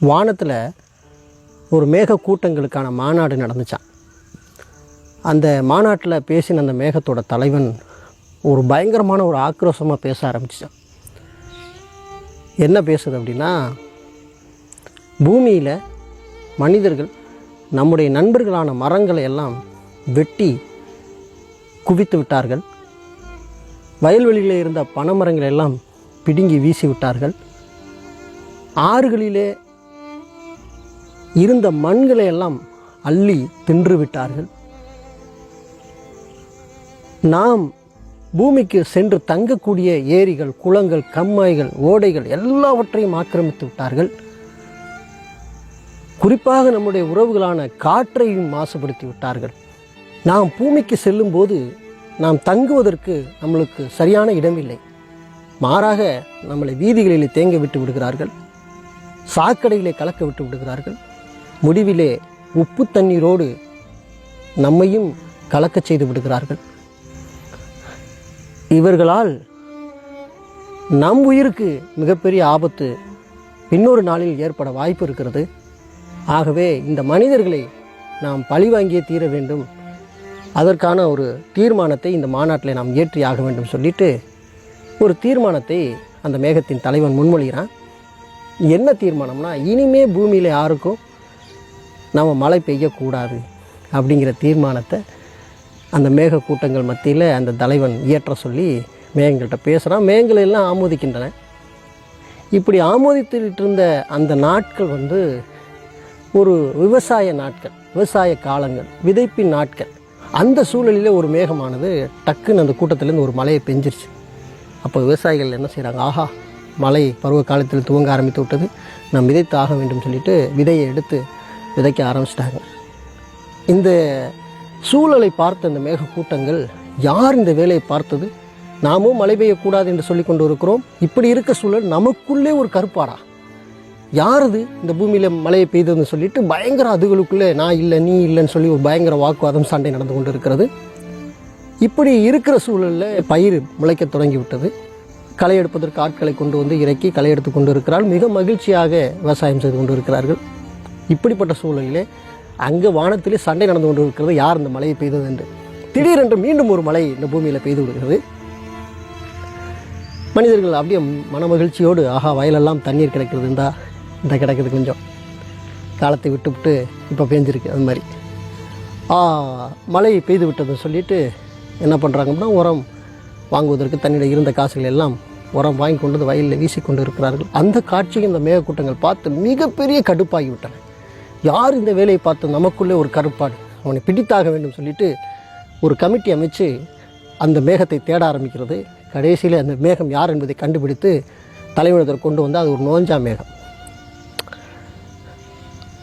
வானத்தில் ஒரு மேக கூட்டங்களுக்கான மாநாடு நடந்துச்சான் அந்த மாநாட்டில் பேசின அந்த மேகத்தோட தலைவன் ஒரு பயங்கரமான ஒரு ஆக்ரோஷமாக பேச ஆரம்பிச்சிச்சான் என்ன பேசுது அப்படின்னா பூமியில் மனிதர்கள் நம்முடைய நண்பர்களான மரங்களை எல்லாம் வெட்டி குவித்து விட்டார்கள். வயல்வெளியில் இருந்த பனைமரங்களை எல்லாம் பிடுங்கி வீசி விட்டார்கள். ஆறுகளிலே இருந்த மண்களை எல்லாம் அள்ளி தின்று விட்டார்கள் நாம் பூமிக்கு சென்று தங்கக்கூடிய ஏரிகள் குளங்கள் கம்மாய்கள் ஓடைகள் எல்லாவற்றையும் ஆக்கிரமித்து விட்டார்கள். குறிப்பாக நம்முடைய உறவுகளான காற்றையும் மாசுபடுத்தி விட்டார்கள். நாம் பூமிக்கு செல்லும்போது நாம் தங்குவதற்கு நம்மளுக்கு சரியான இடமில்லை. மாறாக நம்மளை வீதிகளில் தேங்க விட்டு விடுகிறார்கள். சாக்கடைகளை கலக்க விட்டு விடுகிறார்கள். முடிவிலே உப்பு தண்ணீரோடு நம்மையும் கலக்கச் செய்து விடுகிறார்கள். இவர்களால் நம் உயிருக்கு மிகப்பெரிய ஆபத்து இன்னொரு நாளில் ஏற்பட வாய்ப்பு இருக்கிறது. ஆகவே இந்த மனிதர்களை நாம் பழிவாங்கியே தீர வேண்டும். அதற்கான ஒரு தீர்மானத்தை இந்த மாநாட்டில் நாம் ஏற்றி ஆக வேண்டும் சொல்லிட்டு ஒரு தீர்மானத்தை அந்த மேகத்தின் தலைவன் முன்மொழிகிறான். என்ன தீர்மானம்னா இனிமே பூமியில் யாருக்கும் நம்ம மழை பெய்யக்கூடாது அப்படிங்கிற தீர்மானத்தை அந்த மேக கூட்டங்கள் மத்தியில் அந்த தலைவன் இயற்ற சொல்லி மேகங்கள்கிட்ட பேசுகிறான் மேகங்கள் எல்லாம் ஆமோதிக்கின்றன. இப்படி ஆமோதித்துட்டு இருந்த அந்த நாட்கள் வந்து ஒரு விவசாய நாட்கள் விவசாய காலங்கள் விதைப்பின் நாட்கள். அந்த சூழலில் ஒரு மேகமானது டக்குன்னு அந்த கூட்டத்திலேருந்து ஒரு மழையை பெஞ்சிருச்சு. அப்போ விவசாயிகள் என்ன செய்கிறாங்க ஆஹா மழை பருவ காலத்தில் துவங்க ஆரம்பித்து விட்டது. நாம் விதைத்து ஆக வேண்டும் சொல்லிட்டு விதையை எடுத்து விதைக்க ஆரம்பிச்சிட்டாங்க. இந்த சூழலை பார்த்த இந்த மேகக்கூட்டங்கள் யார் இந்த வேலையை பார்த்தது? நாமும் மழை பெய்யக்கூடாது என்று சொல்லி கொண்டு இருக்கிறோம் இப்படி இருக்க சூழல் நமக்குள்ளே ஒரு கருப்பாடா? யார் இது இந்த பூமியில் மழையை பெய்ததுன்னு சொல்லிட்டு பயங்கர அதுகளுக்குள்ளே நான் இல்லை நீ இல்லைன்னு சொல்லி ஒரு பயங்கர வாக்குவாதம் சண்டை நடந்து கொண்டு இருக்கிறது இப்படி இருக்கிற சூழலில் பயிர் முளைக்க தொடங்கி விட்டது களை எடுப்பதற்கு ஆட்களை கொண்டு வந்து இறக்கி களை எடுத்து கொண்டு இருக்கிறார் மிக மகிழ்ச்சியாக விவசாயம் செய்து கொண்டு இருக்கிறார்கள் இப்படிப்பட்ட சூழலிலே அங்கே வானத்திலே சண்டை நடந்து கொண்டு இருக்கிறது யார் இந்த மழையை பெய்தது என்று? திடீரென்று மீண்டும் ஒரு மழை இந்த பூமியில் பெய்து விடுகிறது. மனிதர்கள் அப்படியே மன மகிழ்ச்சியோடு ஆஹா வயலெல்லாம் தண்ணீர் கிடைக்கிறது இருந்தால் இந்த கிடைக்கிறது கொஞ்சம். காலத்தை விட்டு விட்டு இப்போ பேஞ்சிருக்கு அது மாதிரி. ஆ, மழை பெய்து விட்டதுன்னு சொல்லிட்டு என்ன பண்ணுறாங்கன்னா உரம் வாங்குவதற்கு தன்னிடம் இருந்த காசுகள் எல்லாம் உரம் வாங்கி கொண்டு வந்து வயலில் வீசி கொண்டு இருக்கிறார்கள் அந்த காட்சியை இந்த மேகக்கூட்டங்கள் பார்த்து மிகப்பெரிய கடுப்பாகிவிட்டன யார் இந்த வேலையை பார்த்து நமக்குள்ளே ஒரு கருப்பாடு அவனை பிடித்தாக வேண்டும் சொல்லிட்டு ஒரு கமிட்டி அமைச்சு அந்த மேகத்தை தேட ஆரம்பிக்கிறது. கடைசியில் அந்த மேகம் யார் என்பதை கண்டுபிடித்து தலைவனத்தில் கொண்டு வந்து அது ஒரு நோஞ்சா மேகம்.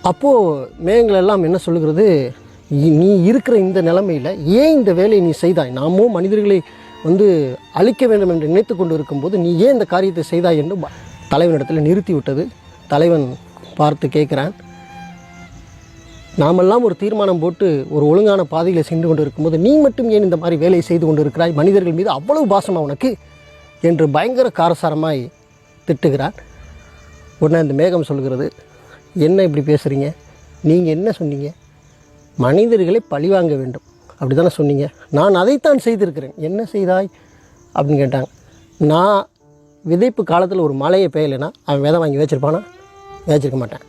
அப்போது மேகங்கள் எல்லாம் என்ன சொல்லுகிறது? நீ இருக்கிற இந்த நிலைமையில் ஏன் இந்த வேலையை நீ செய்தாய்? நாமும் மனிதர்களை வந்து அழிக்க வேண்டும் என்று நினைத்து கொண்டு இருக்கும்போது நீ ஏன் இந்த காரியத்தை செய்தாய் என்று தலைவனிடத்தில் நிறுத்தி விட்டது. தலைவன் பார்த்து கேட்குறான். நாமெல்லாம் ஒரு தீர்மானம் போட்டு ஒரு ஒழுங்கான பாதையில் சென்று கொண்டு இருக்கும்போது நீ மட்டும் ஏன் இந்த மாதிரி வேலையை செய்து கொண்டு இருக்கிறாய் மனிதர்கள் மீது அவ்வளவு பாசமாக உனக்கு? என்று பயங்கர காரசாரமாய் திட்டுகிறான் உடனே அந்த மேகம் சொல்கிறது என்ன இப்படி பேசுகிறீங்க நீங்கள் என்ன சொன்னீங்க? மனிதர்களை பழிவாங்க வேண்டும். அப்படி தானே சொன்னீங்க. நான் அதைத்தான் செய்திருக்கிறேன். என்ன செய்தாய்? அப்படின்னு கேட்டாங்க. நான் விதைப்பு காலத்தில் ஒரு மழையை பெய்யலைன்னா அவன் விதை வாங்கி வச்சிருப்பானா? வச்சிருக்க மாட்டேன்.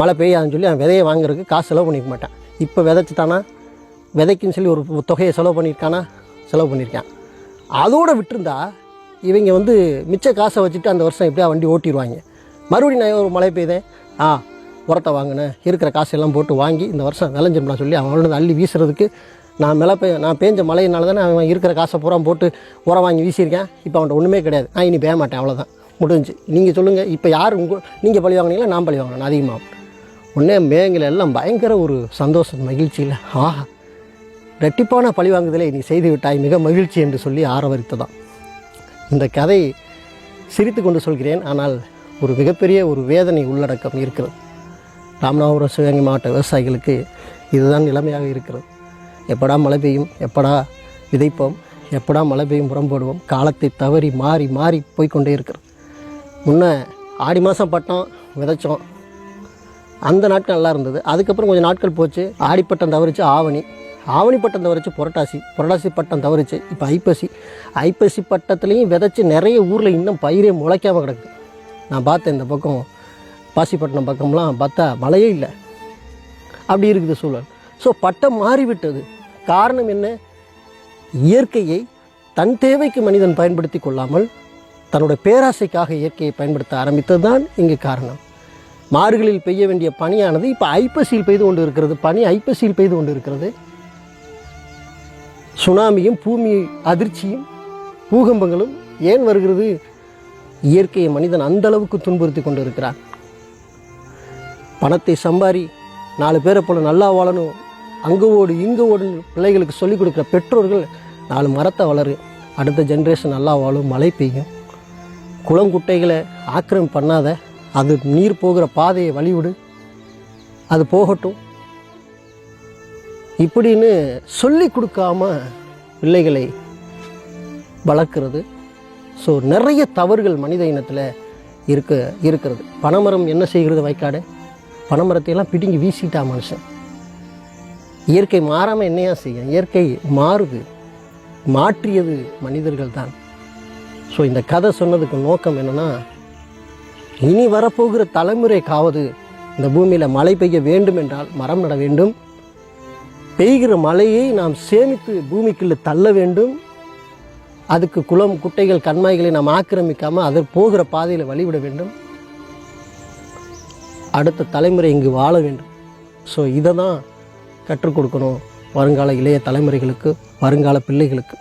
மழை பெய்யாதுன்னு சொல்லி அவன் விதையை வாங்குறதுக்கு காசு செலவு பண்ணிக்க மாட்டான். இப்போ விதைச்சிட்டானா விதைக்குன்னு சொல்லி ஒரு தொகையை செலவு பண்ணியிருக்கானா செலவு பண்ணியிருக்கான் அதோடு விட்டுருந்தா இவங்க வந்து மிச்ச காசை வச்சுட்டு அந்த வருஷம் எப்படியா வண்டி ஓட்டிடுவாங்க மறுபடியும் நான் ஒரு மழை பெய்தேன். ஆ உரத்தை வாங்கினேன். இருக்கிற காசெல்லாம் போட்டு வாங்கி இந்த வருஷம் விளைஞ்சிடலாம் சொல்லி அவனோட அள்ளி வீசுறதுக்கு நான் மழை பெய் நான் பேஞ்ச மழையினால தானே அவன் இருக்கிற காசை பூரா போட்டு உரம் வாங்கி வீசியிருக்கேன். இப்போ அவன்கிட்ட ஒன்றுமே கிடையாது. நான் இனி பேய மாட்டேன். அவ்வளோதான் முடிஞ்சு நீங்கள் சொல்லுங்கள் இப்போ யார் உங்கள் நீங்கள் பழி வாங்கினீங்களா நான் பழி வாங்கினேன் அதிகமாக உடனே மேகங்கள் எல்லாம் பயங்கர ஒரு சந்தோஷம் மகிழ்ச்சியில். ஆஹா ரெட்டிப்பான பழி வாங்குதலை நீ செய்து விட்டாய் மிக மகிழ்ச்சி என்று சொல்லி ஆரவரித்ததாம். இந்த கதை சிரித்து கொண்டு சொல்கிறேன் ஆனால் ஒரு மிகப்பெரிய ஒரு வேதனை உள்ளடக்கம் இருக்கிறது. ராமநாதபுரம் சிவகங்கை மாவட்ட விவசாயிகளுக்கு இதுதான் நிலைமையாக இருக்கிறது. எப்படா மழை பெய்யும் எப்படா விதைப்போம் எப்படா மழை பெய்யும் புறம்போடுவோம் காலத்தை தவறி மாறி மாறி போய்க்கொண்டே இருக்கிறது. முன்ன ஆடி மாதம் பட்டம் விதைச்சோம் அந்த நாட்கள் நல்லா இருந்தது. அதுக்கப்புறம் கொஞ்சம் நாட்கள் போச்சு. ஆடிப்பட்டம் தவறிச்சு ஆவணி. ஆவணி பட்டம் தவறிச்சு புரட்டாசி. புரட்டாசி பட்டம் தவறிச்சு இப்போ ஐப்பசி. ஐப்பசி பட்டத்துலேயும் விதைச்சி நிறைய ஊரில் இன்னும் பயிரே முளைக்காமல் கிடக்கு. நான் பார்த்தேன் இந்த பக்கம் பாசிப்பட்டினம் பக்கம்லாம் பார்த்தா மழையே இல்லை. அப்படி இருக்குது சூழல். ஸோ பட்டம் மாறிவிட்டது. காரணம் என்ன? இயற்கையை தன் தேவைக்கு மனிதன் பயன்படுத்தி கொள்ளாமல் தன்னுடைய பேராசைக்காக இயற்கையை பயன்படுத்த ஆரம்பித்தது தான் இங்கு காரணம். மார்கழியில் பெய்ய வேண்டிய பனியானது இப்போ ஐப்பசியில் பெய்து கொண்டு இருக்கிறது பனி ஐப்பசியில் பெய்து கொண்டு இருக்கிறது சுனாமியும் பூமி அதிர்ச்சியும் பூகம்பங்களும் ஏன் வருகிறது? இயற்கையை மனிதன் அந்த அளவுக்கு துன்புறுத்தி கொண்டு இருக்கிறான் பணத்தை சம்பாரி நாலு பேரை போல நல்லா வாழணும் அங்கே ஓடு இங்கே ஓடுன்னு பிள்ளைகளுக்கு சொல்லிக் கொடுக்குற பெற்றோர்கள் நாலு மரத்தை வளரு. அடுத்த ஜென்ரேஷன் நல்லா வாழும் மழை பெய்யும். குளம் குட்டைகளை ஆக்கிரமி பண்ணாத அது நீர் போகிற பாதையை வழிவிடு. அது போகட்டும். இப்படின்னு சொல்லி கொடுக்காம பிள்ளைகளை வளர்க்குறது. ஸோ நிறைய தவறுகள் மனித இனத்தில் இருக்க இருக்கிறது. பனைமரம் என்ன செய்கிறது வைக்காடு பனைமரத்தையெல்லாம் பிடுங்கி வீசிட்டா மனுஷன். இயற்கை மாறாமல் என்னையா செய்யும் இயற்கை மாறுது. மாற்றியது மனிதர்கள் தான் ஸோ இந்த கதை சொன்னதுக்கு நோக்கம் என்னென்னா இனி வரப்போகிற தலைமுறைக்காவது இந்த பூமியில் மழை பெய்ய வேண்டும் என்றால் மரம் நட வேண்டும். பெய்கிற மழையை நாம் சேமித்து பூமிக்குள்ளே தள்ள வேண்டும். அதுக்கு குளம் குட்டைகள் கண்மாய்களை நாம் ஆக்கிரமிக்காமல் அதை போகிற பாதையில் வழிவிட வேண்டும். அடுத்த தலைமுறை இங்கு வாழ வேண்டும். ஸோ இதை தான் கற்றுக் கொடுக்கணும் வருங்கால இளைய தலைமுறைகளுக்கு வருங்கால பிள்ளைகளுக்கு.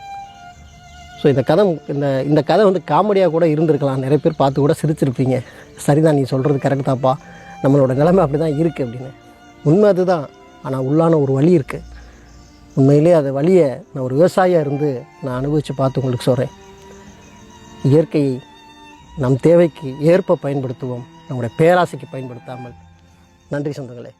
ஸோ இந்த கதை இந்த இந்த கதை வந்து காமெடியாக கூட இருந்திருக்கலாம். நிறைய பேர் பார்த்து கூட சிரிச்சிருப்பீங்க. சரிதான் நீ சொல்கிறது கரெக்ட் தான்ப்பா. நம்மளோட நிலைமை அப்படி தான் இருக்குது அப்படின்னு. உண்மை அதுதான். ஆனால் உள்ளான ஒரு வழி இருக்குது உண்மையிலே அந்த வழியை நான் ஒரு விவசாயியாக இருந்து நான் அனுபவித்து பார்த்து உங்களுக்கு சொல்கிறேன் இயற்கையை நம் தேவைக்கு ஏற்ப பயன்படுத்துவோம். நம்முடைய பேராசைக்கு பயன்படுத்தாமல். நன்றி சொந்தங்களே.